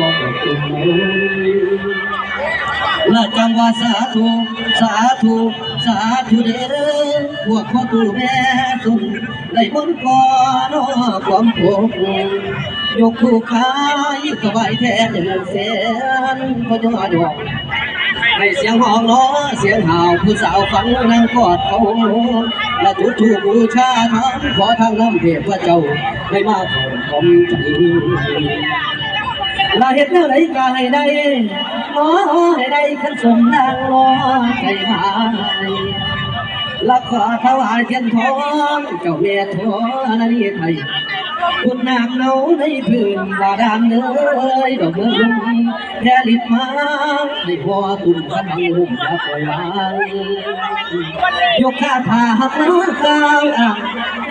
บอกจุมและจังว่าสาธุสาธุสาธุเด้อพวกพ่อตู่แม่สุนได้บนก่อนอความโภคยกคู่ขายสบายแท้เงินแสนพอจะมาดอกให้เสียงห้องล้อเสียงห่าวผู้สาวฟังนั่งกอดเขาและจุดถูกบูชาทานขอทางน้ำเทพเจ้าให้มาขอผมใจ ลาเห็ดเนื้อไหนกาให้ได้ขอให้ได้ขันสมนางรอใจหายลักขอถวายเทียนทองเจ้าแม่ทอนานีไทย คุณนางเนาในพื้นบาดาลเลยดอกเมืองแค่ลิดมาในพอตุ่มกำลังหุ่มจะปล่อยไว้ยกข้าพาหักน้ำกลางอ่าง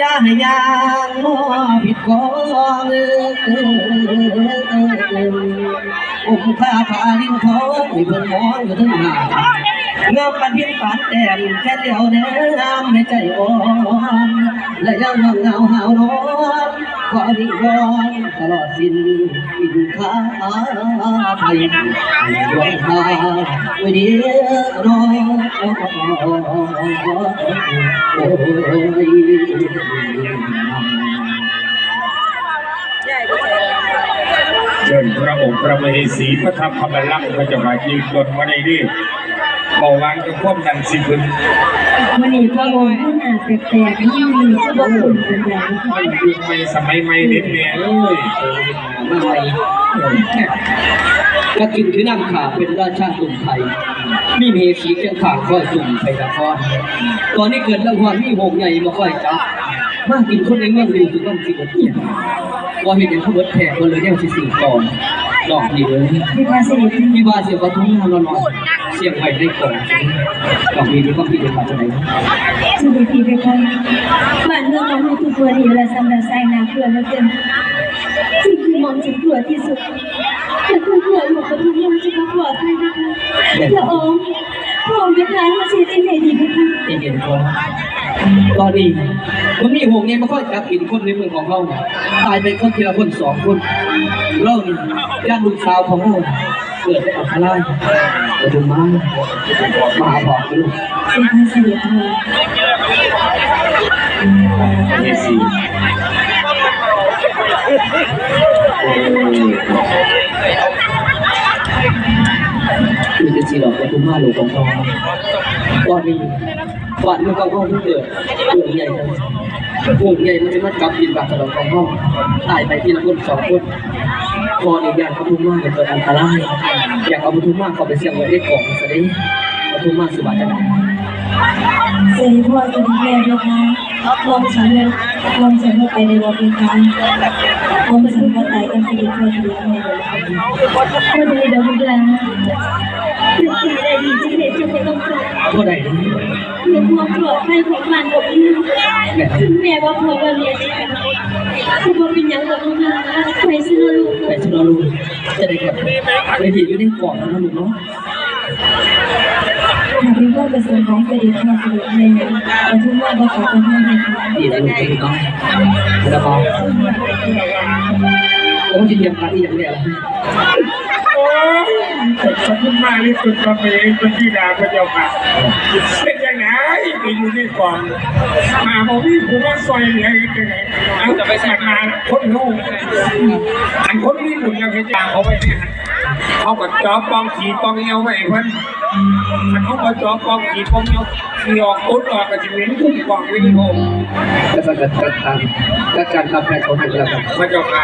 ย่าให้ยางมอผิดกองเออเออเออองค์ข้าพาลิ้นทองให้เพิ่นมองอยู่ทั้งหน้า งามปันเพียงปานแต้มแค่เดียวเนื้องามในใจอ่อนและยังเงาเงาหาวนอนขอวิงวอนตลอดสิ้นอินทาไทยดวงตาไว้เดียวน้อโอ้ยเชิญพระองค์พระมเหสีพระธรรมพระลักษณ์พระเจ้าค่ะยืนตนมาในนี้ เบาหวานจะควบดันสิบึงวันนี้พระองค์ท่านอาแปลกๆนี่มีสมบูรณ์เป็นอย่างไม่ยุคไม่สมัยไม่เด็ดแม่เอ้ยมาใหม่ก็กินคือนำขาเป็นราชาตุ่มไทย มีเมสีเชียงขางค่อยตุ่มไทยละครตอนนี้เกิดรางวัลมีหงใหญ่มาค่อยจับมากินคนในเมืองดูทุกวันสิบวันเนี่ยว่าเห็นอย่างขบวนแขกมาเลยเนี่ยสิสี่ตอน ดอกดีเลยที่พระเสด็จที่ว่าเสียงประทุงนอนนอนเสียงไปได้ก่อนดอกดีนี่ก็พี่เป็นมาจากไหนเสด็จพี่ไปก่อนบ้านเมืองของทุกตัวนี้และสำหรับไซนาเพื่อนแล้วเกินที่คือมองจิตตัวที่สุดแต่เพื่อนเพื่อนอยู่กับทุกอย่างจะมาปลอดภัยนะคะละอองพระองค์เป็นใครมาเสียใจไหนดีไหมคะเห็นก่อนตอนนี้มันมี หงเนี่ยมาค่อยจับกินคนในเมืองของเราตายไปคนทีละคนสองคนเรานี่ย่านลูกสาวของเราเกิดเป็นอัคราเราดูมามาหาบอกลูกเป็นพระเสด็จพ่อคือจะสีหลอกประตูมาหลวงของเราตอนนี้บ้านเมืองของเราที่เกิดเกิดใหญ่เล ยวงใหญ่มันจะมาจับกินแบบตลอดของห้องตายไปทีละคนสองคนพอในยานปทุมมาเกิดอันตรายอยากเอาปทุมมาเข้าไปเสี่ยงไว้ได้ก่อนซะดิปทุมมาสิบาทจะได้เสด็จพ่อเสด็จแม่ด้วยค่ะลองฉันเลยลองฉันเข้าไปในวัดเป็นการลองฉันเข้าไปกันเสด็จพ่อเสด็จแม่เลยก็เลยเดี๋ยวบุญลาถึงสิ่งใดดีที่เด็ดจะไม่ต้องกลัวก็ได้ นะเรื่องความปลอดภัยของมันกับลูกถึงแม้ว่าพ่อว่าเรียนที่กันคือว่าเป็นย่างกับลูกนะไปซื้อลูกแต่ชนะลูกจะได้กับไปถีอยู่ในกล่องนะลูกเนาะหากเป็นพ่อประสงค์ของเสด็จพ่อเสด็จแม่แต่ทุกว่าก็ขอเป็นให้ให้ค่ะดีนะลูกเนาะแล้วก็โอ้ยยังขาดอีกอย่างเดียวโอ้ยขอบคุณมากที่สุดพระมเหสีเป็นที่ดาพระเจ้าค่ะ เป็นยังไปอยู่ที่กองมาบอกพี่ผมว่าซอยเหลือยังไงเอาแต่ไปสักมาคนรู้อันคนนี้หนุนยังให้จ้างเขาไปเนี่ยเขาก็จอบปองขีปองเอวไว้เพิ่นมันเขาก็จอบปองขีปองเอวมีออกตุ้นออกก็จะเหม็นคุ้มกองวิดีโอแล้วก็จัดการจัดการทำแผนของทางเราครับพระเจ้าค่ะ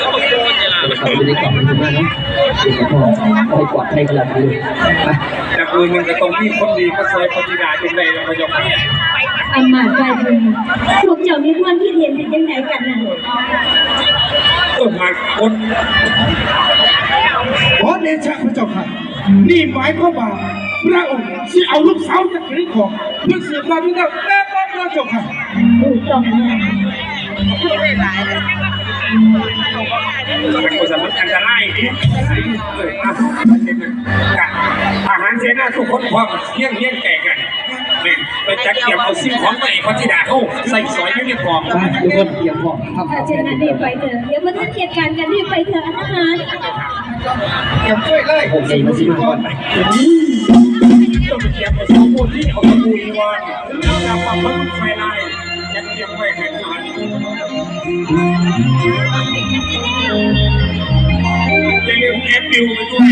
เราอยู่ในกล่องมันมากเนาะดีกับพ่อให้ปลอดภัยกันแล้วกันเลยไปจาก มือหนึ่งก็ตรงที่คนดีก็ซอยปฏิดาจงได้แล้วพระเจ้าค่ะอำมาตย์ไปเลยพวกเจ้ามีความคิดเห็นเป็นยังไงกันนะต้นมาคนขอเดชะพระเจ้าค่ะ นี่หมายความว่าพระองค์ที่เอาลูกสาวจากถือของเพื่อสืบราชวิญญาแม่บ้านพระเจ้าค่ะถูกต้องนะ เป็นคนสำคัญอันตรายดิเอออะอาหารเสนาทุกคนพร้อมเยี่ยงเยี่ยงแก่กันเนี่ยไปจัดเก็บเอาสิ่งของตัวเองพระธิดาเข้าใส่ซอยยูนิฟอร์มทุกคนเตรียมพร้อมถ้าข้าวเช่นนั้นรีบไปเถอะเดี๋ยวมันจะเกลียดกันกันรีบไปเถอะอาหารเก็บช่วยเลยโอเคมาสิมาก่อนไปต้องไปเก็บเอาสองคนที่เอาตะปูอีวันแล้วนำมาเพิ่มไฟไล่ ยัดเก็บไว้ให้ทานอย่าลืมแอปบิวไปด้วย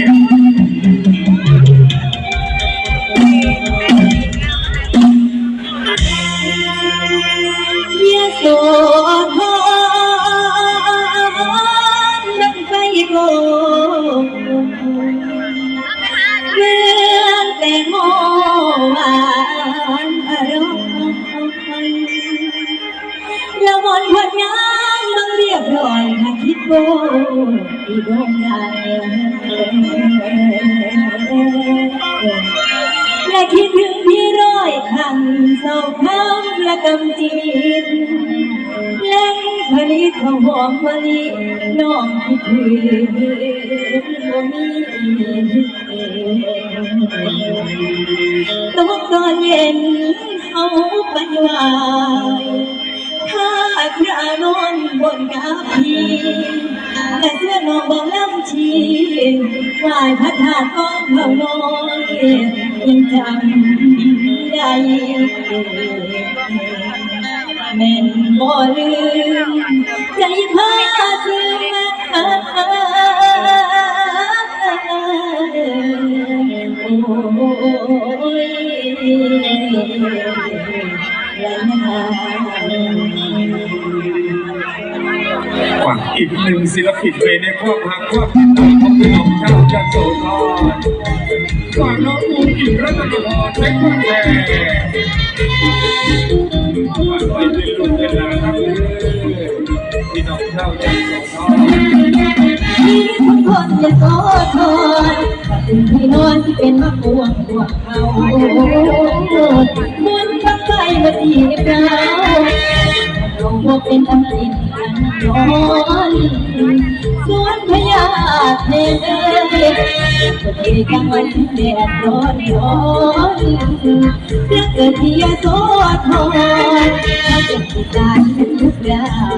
ยะโส ละมนผลงานต้องเรียบร้อยถ้าคิดโกอีโดงใหญ่และคิดถึงพี่ร้อยคำเศร้าคำและกำจีนแล่งผลิตของหอมมะลิน้องคิดถึงบ่มีตกตอนเย็นเขาปไหวถ้าครานอนบนกาพีแต่เสื้อน้องบอกลำชีไหวพระธาตุกองเผาน้อยยังจำได้แม่นบ่ลืมใจพ อีกหนึ่งศิลปินเพลงในครอบครัวครอบครัวของพี่น้องชาวจันทร์โสธรฝั่งน้องอูกิรัตนพรใช้ความแรงฝั่งไปเป็นลูกเป็นหลานครับพี่น้องชาวจันโสธรที่ทุกคนจะขอโทษถึงที่นอนที่เป็นมะม่วงพวกเขาบุญบังไฟมาทีเราเราบ่เป็นอันกิน นนอนสวนพญาเทเอ้ยก็ดีกลางวันแดดร้อนร้อนเรื่อเกิดที่ยโสธรถ้าเกิดที่ตายเป็นทุกดาว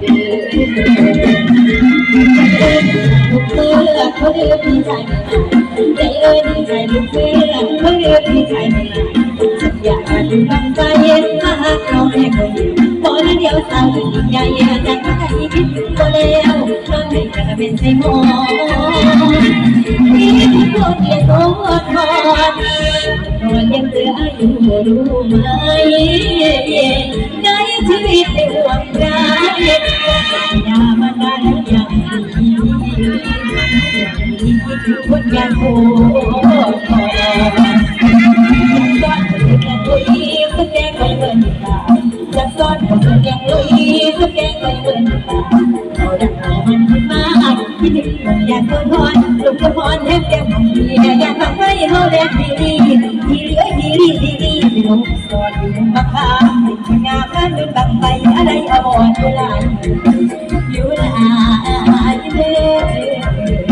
เดินลูกเพื่อนเขาเรียกพี่ชายไม่ได้ใจเอ้ยดีใจลูกเพื่อนเขาเรียกพี่ชายไม่ได้สักอยางดูบังใจถ้าหาเราแค่คนพอแล้ว ยวสาวจะยิ่งใหญ่จากใครคิดถึงก็แล้วน้องไม่จะเป็นใจมองนี่ที่คนเรียกโทษทอดนอนยังเจออายุรู้ไหมในชีวิตในห่วงร้ายอย่ามาได้อย่างนี้คนงานโอ้ขอจ อยากพรลูกพรแทบจะเมียอยากทำให้เฮาแลกดีดีดีเรือดีดีดีดีดีลงสอนบักพาเป็นงาข้านบังไปอะไรอวบยู่ลานยู่ลาน